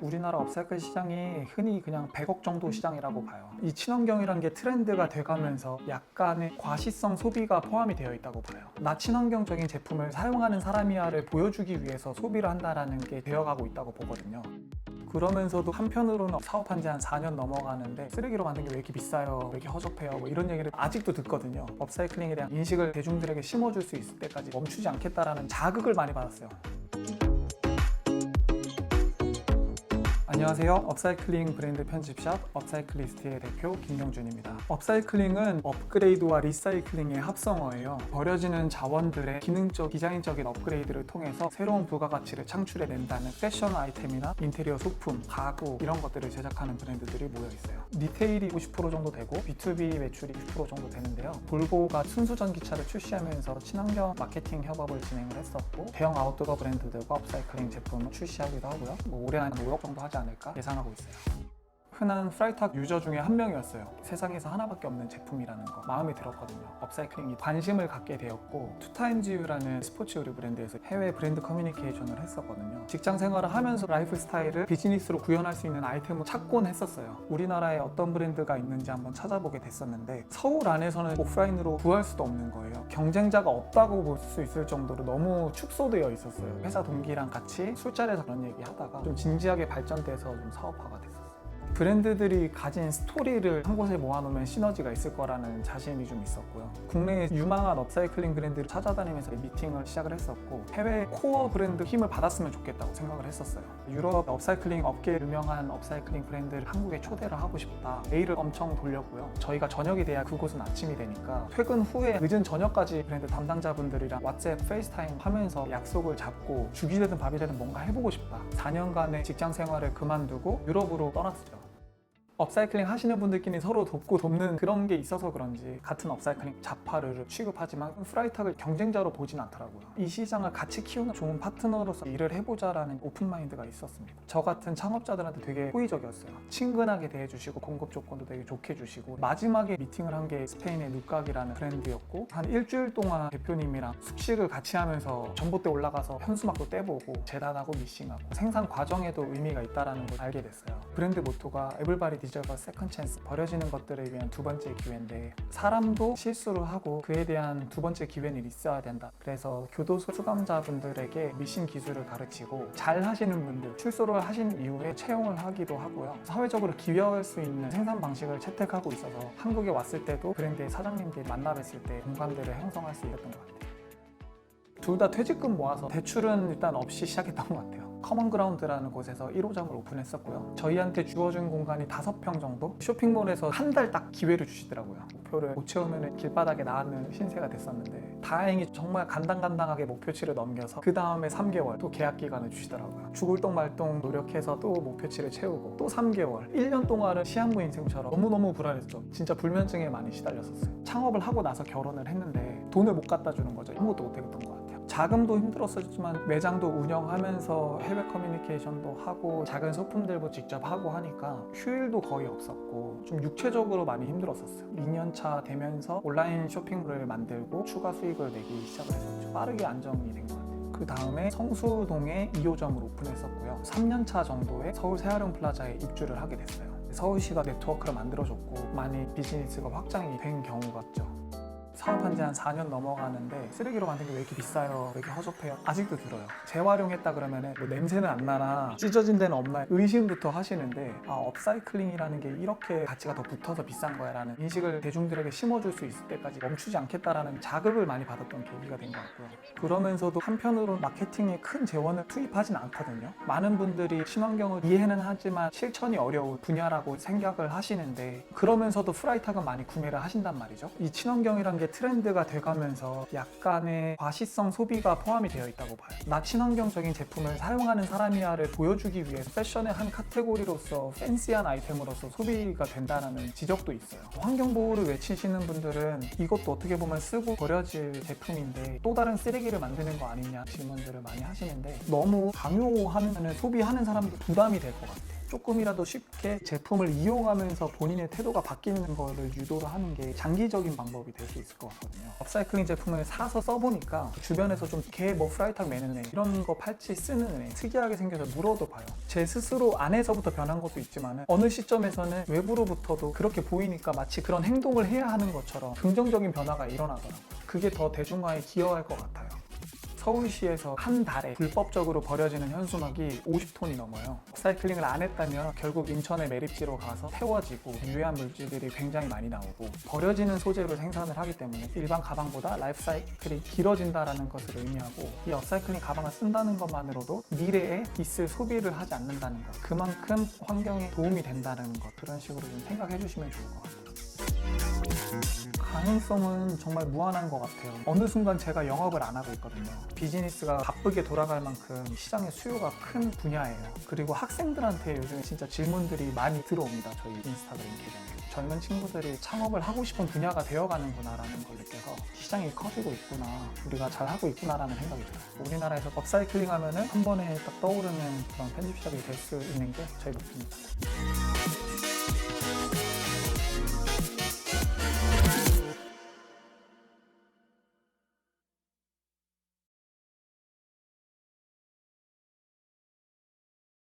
우리나라 업사이클 시장이 흔히 그냥 100억 정도 시장이라고 봐요. 이 친환경이란 게 트렌드가 돼가면서 약간의 과시성 소비가 포함이 되어 있다고 봐요. 나 친환경적인 제품을 사용하는 사람이야를 보여주기 위해서 소비를 한다라는 게 되어가고 있다고 보거든요. 그러면서도 한편으로는 사업한 지 한 4년 넘어가는데 쓰레기로 만든 게 왜 이렇게 비싸요? 왜 이렇게 허접해요? 뭐 이런 얘기를 아직도 듣거든요. 업사이클링에 대한 인식을 대중들에게 심어줄 수 있을 때까지 멈추지 않겠다라는 자극을 많이 받았어요. 안녕하세요. 업사이클링 브랜드 편집샵 업사이클리스트의 대표 김경준입니다. 업사이클링은 업그레이드와 리사이클링의 합성어예요. 버려지는 자원들의 기능적, 디자인적인 업그레이드를 통해서 새로운 부가가치를 창출해낸다는 패션 아이템이나 인테리어 소품, 가구 이런 것들을 제작하는 브랜드들이 모여 있어요. 리테일이 90% 정도 되고 B2B 매출이 60% 정도 되는데요. 볼보가 순수 전기차를 출시하면서 친환경 마케팅 협업을 진행을 했었고 대형 아웃도어 브랜드들과 업사이클링 제품을 출시하기도 하고요. 뭐 올해 한 5억 정도 하지 않 을까 예상하고 있어요. 흔한 프라이탁 유저 중에 한 명이었어요. 세상에서 하나밖에 없는 제품이라는 거 마음에 들었거든요. 업사이클링이 관심을 갖게 되었고 투타임즈유라는 스포츠 의류 브랜드에서 해외 브랜드 커뮤니케이션을 했었거든요. 직장 생활을 하면서 라이프 스타일을 비즈니스로 구현할 수 있는 아이템을 찾곤 했었어요. 우리나라에 어떤 브랜드가 있는지 한번 찾아보게 됐었는데 서울 안에서는 오프라인으로 구할 수도 없는 거예요. 경쟁자가 없다고 볼 수 있을 정도로 너무 축소되어 있었어요. 회사 동기랑 같이 술자리에서 그런 얘기 하다가 좀 진지하게 발전돼서 좀 사업화가 됐었어요. 브랜드들이 가진 스토리를 한 곳에 모아놓으면 시너지가 있을 거라는 자신이 좀 있었고요. 국내에 유망한 업사이클링 브랜드를 찾아다니면서 미팅을 시작을 했었고 해외 코어 브랜드 힘을 받았으면 좋겠다고 생각을 했었어요. 유럽 업사이클링 업계 유명한 업사이클링 브랜드를 한국에 초대를 하고 싶다. 메일을 엄청 돌렸고요. 저희가 저녁이 돼야 그곳은 아침이 되니까 퇴근 후에 늦은 저녁까지 브랜드 담당자분들이랑 왓츠앱, 페이스타임 하면서 약속을 잡고 죽이 되든 밥이 되든 뭔가 해보고 싶다. 4년간의 직장 생활을 그만두고 유럽으로 떠났어요. 업사이클링 하시는 분들끼리 서로 돕고 돕는 그런 게 있어서 그런지 같은 업사이클링 자파를 취급하지만 프라이탁을 경쟁자로 보진 않더라고요. 이 시장을 같이 키우는 좋은 파트너로서 일을 해보자라는 오픈 마인드가 있었습니다. 저 같은 창업자들한테 되게 호의적이었어요. 친근하게 대해주시고 공급 조건도 되게 좋게 주시고 마지막에 미팅을 한 게 스페인의 누각이라는 브랜드였고 한 일주일 동안 대표님이랑 숙식을 같이 하면서 전봇대 올라가서 현수막도 떼보고 재단하고 미싱하고 생산 과정에도 의미가 있다는 걸 알게 됐어요. 브랜드 모토가 에블바리 디저버 세컨 찬스 버려지는 것들에 위한 두 번째 기회인데 사람도 실수를 하고 그에 대한 두 번째 기회는 있어야 된다. 그래서 교도소 수감자분들에게 미싱 기술을 가르치고 잘 하시는 분들 출소를 하신 이후에 채용을 하기도 하고요. 사회적으로 기여할 수 있는 생산 방식을 채택하고 있어서 한국에 왔을 때도 브랜드의 사장님들이 만나 뵀을 때 공감대를 형성할 수 있었던 것 같아요. 둘 다 퇴직금 모아서 대출은 일단 없이 시작했던 것 같아요. 커먼 그라운드라는 곳에서 1호점을 오픈했었고요. 저희한테 주어진 공간이 5평 정도? 쇼핑몰에서 한 달 딱 기회를 주시더라고요. 목표를 못 채우면 길바닥에 나가는 신세가 됐었는데 다행히 정말 간당간당하게 목표치를 넘겨서 그 다음에 3개월 또 계약 기간을 주시더라고요. 죽을 똥 말똥 노력해서 또 목표치를 채우고 또 3개월 1년 동안은 시한부 인생처럼 너무너무 불안했죠. 진짜 불면증에 많이 시달렸었어요. 창업을 하고 나서 결혼을 했는데 돈을 못 갖다 주는 거죠. 아무것도 못 했던 것 같아요. 자금도 힘들었었지만 매장도 운영하면서 해외 커뮤니케이션도 하고 작은 소품들도 직접 하고 하니까 휴일도 거의 없었고 좀 육체적으로 많이 힘들었었어요. 2년차 되면서 온라인 쇼핑몰을 만들고 추가 수익을 내기 시작을 했었죠. 빠르게 안정이 된 것 같아요. 그 다음에 성수동에 2호점을 오픈했었고요. 3년차 정도에 서울 새하룡 플라자에 입주를 하게 됐어요. 서울시가 네트워크를 만들어줬고 많이 비즈니스가 확장이 된 경우가 있죠. 사업한 지 한 4년 넘어가는데 쓰레기로 만든 게 왜 이렇게 비싸요? 왜 이렇게 허접해요? 아직도 들어요. 재활용했다 그러면은 뭐 냄새는 안 나나 찢어진 데는 없나 의심부터 하시는데 아 업사이클링이라는 게 이렇게 가치가 더 붙어서 비싼 거야 라는 인식을 대중들에게 심어줄 수 있을 때까지 멈추지 않겠다라는 자극을 많이 받았던 계기가 된 것 같고요. 그러면서도 한편으로 마케팅에 큰 재원을 투입하진 않거든요. 많은 분들이 친환경을 이해는 하지만 실천이 어려운 분야라고 생각을 하시는데 그러면서도 프라이탁은 많이 구매를 하신단 말이죠. 이 친환경이란 게 트렌드가 돼가면서 약간의 과시성 소비가 포함이 되어 있다고 봐요. 나 친환경적인 제품을 사용하는 사람이야를 보여주기 위해 패션의 한 카테고리로서 팬시한 아이템으로서 소비가 된다는 지적도 있어요. 환경 보호를 외치시는 분들은 이것도 어떻게 보면 쓰고 버려질 제품인데 또 다른 쓰레기를 만드는 거 아니냐 질문들을 많이 하시는데 너무 강요하면 소비하는 사람도 부담이 될 것 같아요. 조금이라도 쉽게 제품을 이용하면서 본인의 태도가 바뀌는 거를 유도를 하는 게 장기적인 방법이 될 수 있을 것 같거든요. 업사이클링 제품을 사서 써보니까 주변에서 좀 걔 뭐 프라이탁 매는 애 이런 거 팔찌 쓰는 애 특이하게 생겨서 물어도 봐요. 제 스스로 안에서부터 변한 것도 있지만 어느 시점에서는 외부로부터도 그렇게 보이니까 마치 그런 행동을 해야 하는 것처럼 긍정적인 변화가 일어나더라고요. 그게 더 대중화에 기여할 것 같아요. 서울시에서 한 달에 불법적으로 버려지는 현수막이 50톤이 넘어요. 사이클링을 안 했다면 결국 인천의 매립지로 가서 태워지고 유해한 물질들이 굉장히 많이 나오고 버려지는 소재로 생산을 하기 때문에 일반 가방보다 라이프 사이클이 길어진다라는 것을 의미하고 이 업사이클링 가방을 쓴다는 것만으로도 미래에 있을 소비를 하지 않는다는 것 그만큼 환경에 도움이 된다는 것 그런 식으로 좀 생각해 주시면 좋을 것 같아요. 가능성은 정말 무한한 것 같아요. 어느 순간 제가 영업을 안 하고 있거든요. 비즈니스가 바쁘게 돌아갈 만큼 시장의 수요가 큰 분야예요. 그리고 학생들한테 요즘 진짜 질문들이 많이 들어옵니다. 저희 인스타그램 계정에. 젊은 친구들이 창업을 하고 싶은 분야가 되어가는구나라는 걸 느껴서 시장이 커지고 있구나, 우리가 잘 하고 있구나라는 생각이 들어요. 우리나라에서 업사이클링 하면은 한 번에 딱 떠오르는 그런 편집샵이 될 수 있는 게 저희 목표입니다.